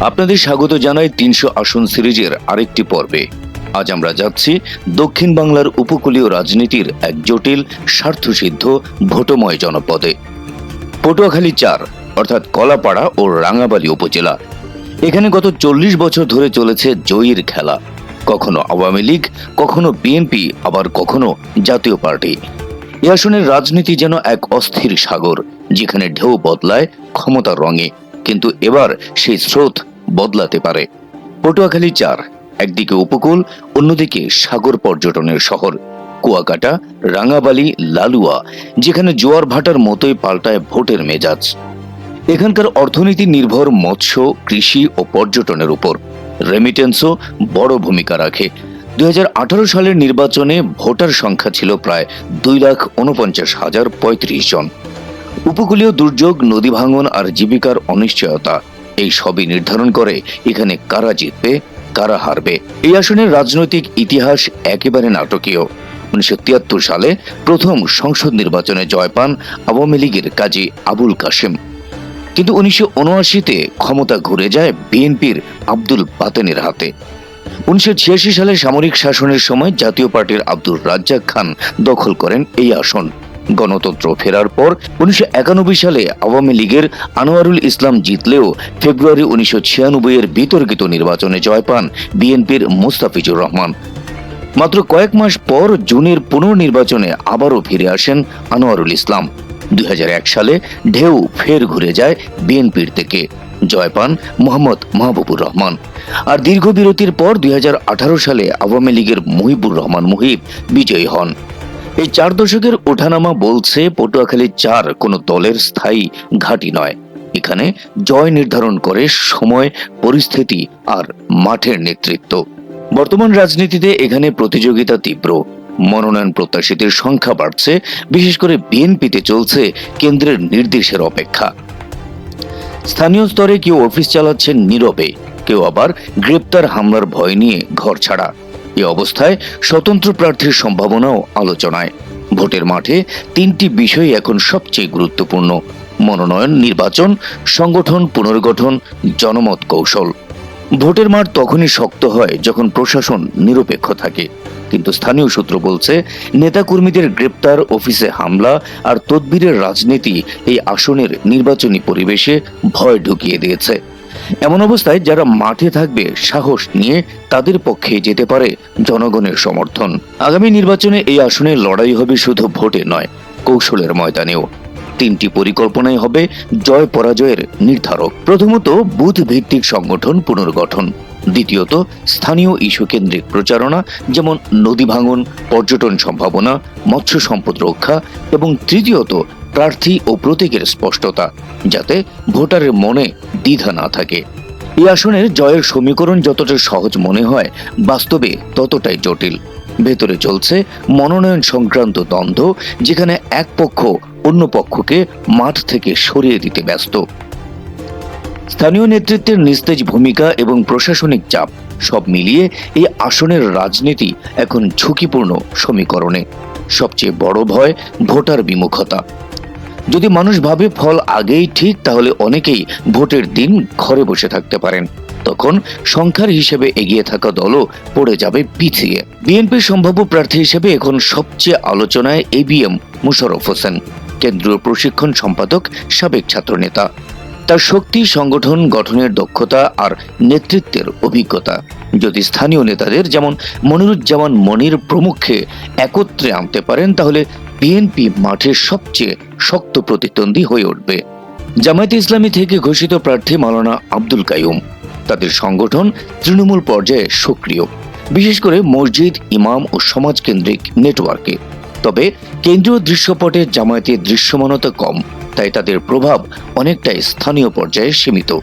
আপনাদের স্বাগত জানাই তিনশো আসন সিরিজের আরেকটি পর্বে। আজ আমরা যাচ্ছি দক্ষিণ বাংলার উপকূলীয় রাজনীতির এক জটিল, স্বার্থসিদ্ধ, ভোটময় জনপদে। পটুয়াখালী চার, অর্থাৎ কলাপাড়া ও রাঙাবালি উপজেলা। এখানে গত চল্লিশ বছর ধরে চলেছে জয়ীর খেলা। কখনো আওয়ামী লীগ, কখনো বিএনপি, আবার কখনো জাতীয় পার্টি। এ আসনের রাজনীতি যেন এক অস্থির সাগর, যেখানে ঢেউ বদলায় ক্ষমতার রঙে। কিন্তু এবার সেই স্রোত বদলাতে পারে। পটুয়াখালী চার, একদিকে উপকূল, অন্যদিকে সাগর পর্যটনের শহর। কুয়াকাটা, রাঙাবালি, লালুয়া, যেখানে জোয়ার ভাটার মতোই পাল্টায় ভোটের মেজাজ। এখানকার অর্থনীতি নির্ভর মৎস্য, কৃষি ও পর্যটনের উপর। রেমিটেন্সও বড় ভূমিকা রাখে। দু হাজার আঠারো সালের নির্বাচনে ভোটার সংখ্যা ছিল প্রায় দুই লাখ উনপঞ্চাশ হাজার পঁয়ত্রিশ জন। উপকূলীয় দুর্যোগ, নদী ভাঙন আর জীবিকার অনিশ্চয়তা, এই সবই নির্ধারণ করে এখানে কারা জিতবে, কারা হারবে। এই আসনের রাজনৈতিক ইতিহাস একেবারে নাটকীয়। উনিশশো তিয়াত্তর সালে প্রথম সংসদ নির্বাচনে জয় পান আওয়ামী লীগের কাজী আবুল কাশেম। কিন্তু উনিশশো ক্ষমতা ঘুরে যায় বিএনপির আব্দুল বাতেনের হাতে। উনিশশো ছিয়াশি সালে সামরিক শাসনের সময় জাতীয় পার্টির আব্দুর রাজ্জাক খান দখল করেন এই আসন। গণতন্ত্র ফেরার পর উনিশশো একানব্বই সালে আওয়ামী লীগের আনোয়ারুল ইসলাম জিতলেও ফেব্রুয়ারি উনিশশো ছিয়ানব্বই এর বিতর্কিত নির্বাচনে জয় পান বিএনপির মুস্তাফিজুর রহমান। মাত্র কয়েক মাস পর জুনের পুনর্নির্বাচনে আবারও ফিরে আসেন আনোয়ারুল ইসলাম। দুই হাজার এক সালে ঢেউ ফের ঘুরে যায় বিএনপির থেকে। জয় পান মোহাম্মদ মাহবুবুর রহমান। আর দীর্ঘ বিরতির পর দুই হাজার আঠারো সালে আওয়ামী লীগের মুহিবুর রহমান মুহিব বিজয়ী হন। এই চার দশকের ওঠানামা বলছে পটুয়াখালী চার কোনো দলের স্থায়ী ঘাঁটি নয়। এখানে জয় নির্ধারণ করে সময়, পরিস্থিতি আর মাঠের নেতৃত্ব। বর্তমান রাজনীতিতে এখানে প্রতিযোগিতা তীব্র। মনোনয়ন প্রত্যাশীদের সংখ্যা বাড়ছে, বিশেষ করে বিএনপিতে চলছে কেন্দ্রের নির্দেশের অপেক্ষা। স্থানীয় স্তরে কেউ অফিস চালাচ্ছেন নীরবে, কেউ আবার গ্রেপ্তার হামলার ভয় নিয়ে ঘর ছাড়া। এ অবস্থায় স্বতন্ত্র প্রার্থীর সম্ভাবনাও আলোচনায়। ভোটের মাঠে তিনটি বিষয় এখন সবচেয়ে গুরুত্বপূর্ণ। মনোনয়ন, নির্বাচন, সংগঠন পুনর্গঠন, জনমত কৌশল। ভোটের মাঠ তখনই শক্ত হয় যখন প্রশাসন নিরপেক্ষ থাকে। কিন্তু স্থানীয় সূত্র বলছে, নেতাকর্মীদের গ্রেপ্তার, অফিসে হামলা আর তদবিরের রাজনীতি এই আসনের নির্বাচনী পরিবেশে ভয় ঢুকিয়ে দিয়েছে। এমন অবস্থায় যারা মাঠে থাকবে সাহস নিয়ে তাদের পক্ষে যেতে পারে জনগণের সমর্থন। আগামী নির্বাচনে এই আসনে লড়াই হবে শুধু ভোটে নয়, কৌশলের ময়দানেও। তিনটি পরিকল্পনাই হবে জয় পরাজয়ের নির্ধারক। প্রথমত বুথ ভিত্তিক সংগঠন পুনর্গঠন। দ্বিতীয়ত, স্থানীয় ইস্যু কেন্দ্রিক প্রচারণা, যেমন নদী ভাঙন, পর্যটন সম্ভাবনা, মৎস্য সম্পদ রক্ষা এবং তৃতীয়ত প্রার্থী ও প্রতীকের স্পষ্টতা, যাতে ভোটারের মনে দ্বিধা না থাকে। এই আসনের জয়ের সমীকরণ যতটা সহজ মনে হয়, বাস্তবে ততটাই জটিল। ভেতরে চলছে মনোনয়ন সংক্রান্ত দ্বন্দ্ব, যেখানে এক পক্ষ অন্য পক্ষকে মাঠ থেকে সরিয়ে দিতে ব্যস্ত। স্থানীয় নেতৃত্বের নিস্তেজ ভূমিকা এবং প্রশাসনিক চাপ, সব মিলিয়ে এই আসনের রাজনীতি এখন ঝুঁকিপূর্ণ সমীকরণে। সবচেয়ে বড় ভয় ভোটার বিমুখতা। যদি মানুষ ভাবে ফল আগেই ঠিক, তাহলে অনেকেই ভোটের দিন ঘরে বসে থাকতে পারেন। তখন সংখ্যার হিসেবে এগিয়ে থাকা দলও পড়ে যাবে পিছিয়ে। বিএনপির সম্ভাব্য প্রার্থী হিসেবে এখন সবচেয়ে আলোচনায় এবিএম মুশারফ হোসেন, কেন্দ্রীয় প্রশিক্ষণ সম্পাদক, সাবেক ছাত্রনেতা। তার শক্তি, সংগঠন গঠনের দক্ষতা আর নেতৃত্বের অভিজ্ঞতা। যদি স্থানীয় নেতাদের যেমন মনিরুজ্জামান মনির প্রমুখে একত্রে আনতে পারেন, তাহলে বিএনপি মাঠের সবচেয়ে শক্ত প্রতিদ্বন্দ্বী হয়ে উঠবে। জামায়াতে ইসলামী থেকে ঘোষিত প্রার্থী মালানা আব্দুল কাইয়ুম। তাদের সংগঠন তৃণমূল পর্যায়ে সক্রিয়, বিশেষ করে মসজিদ, ইমাম ও সমাজকেন্দ্রিক নেটওয়ার্কে। তবে কেন্দ্রীয় দৃশ্যপটে জামায়াতের দৃশ্যমানতা কম, তাই তাদের প্রভাব অনেকটাই স্থানীয় পর্যায়ে সীমিত।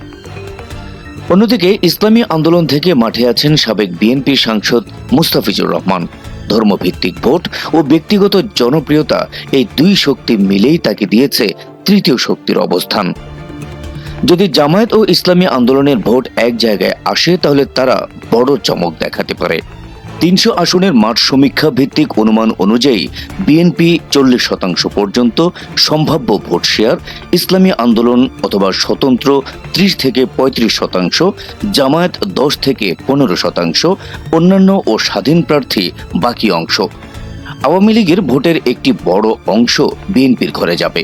অন্যদিকে ইসলামী আন্দোলন থেকে মাঠে আছেন সাবেক বিএনপি সাংসদ মুস্তাফিজুর রহমান। ধর্মভিত্তিক ভোট ও ব্যক্তিগত জনপ্রিয়তা এই দুই শক্তি মিলেই তাকে দিয়েছে তৃতীয় শক্তির অবস্থান। যদি জামায়াত ও ইসলামী আন্দোলনের ভোট এক জায়গায় আসে, তাহলে তারা বড় চমক দেখাতে পারে। তিনশো আসনের মাঠ সমীক্ষা ভিত্তিক অনুমান অনুযায়ী বিএনপি চল্লিশ শতাংশ পর্যন্ত সম্ভাব্য ভোট শেয়ার, ইসলামী আন্দোলন অথবা স্বতন্ত্র ত্রিশ থেকে পঁয়ত্রিশ শতাংশ, জামায়াত দশ থেকে পনেরো শতাংশ, অন্যান্য ও স্বাধীন প্রার্থী বাকি অংশ। আওয়ামী লীগের ভোটের একটি বড় অংশ বিএনপির ঘরে যাবে।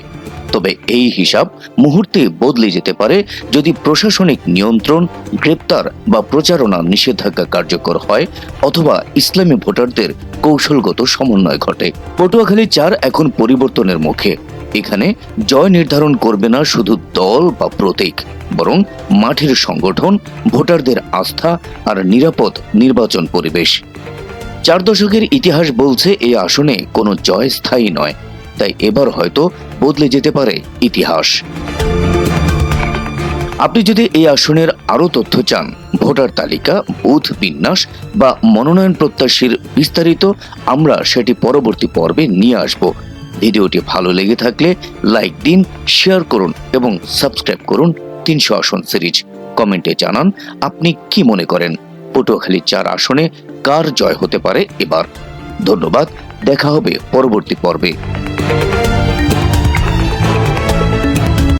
তবে এই হিসাব মুহূর্তে বদলে যেতে পারে যদি প্রশাসনিক নিয়ন্ত্রণ, গ্রেপ্তার বা প্রচারণা নিষেধাজ্ঞা কার্যকর হয় অথবা ইসলামী ভোটারদের কৌশলগত সমন্বয় ঘটে। পটুয়াখালী চার এখন পরিবর্তনের মুখে। এখানে জয় নির্ধারণ করবে না শুধু দল বা প্রতীক, বরং মাঠের সংগঠন, ভোটারদের আস্থা আর নিরাপদ নির্বাচন পরিবেশ। চার দশকের ইতিহাস বলছে এই আসনে কোনো জয় স্থায়ী নয়। তাই এবার হয়তো বদলে যেতে পারে ইতিহাস। আপনি যদি এই আসনের আরও তথ্য চান, ভোটার তালিকা, বুথ বিন্যাস বা মনোনয়ন প্রত্যাশীর বিস্তারিত, আমরা সেটি পরবর্তী পর্বে নিয়ে আসব। ভিডিওটি ভালো লেগে থাকলে লাইক দিন, শেয়ার করুন এবং সাবস্ক্রাইব করুন তিনশো আসন সিরিজ। কমেন্টে জানান আপনি কি মনে করেন? পটুয়াখালী চার আসনে কার জয় হতে পারে এবার? ধন্যবাদ, দেখা হবে পরবর্তী পর্বে।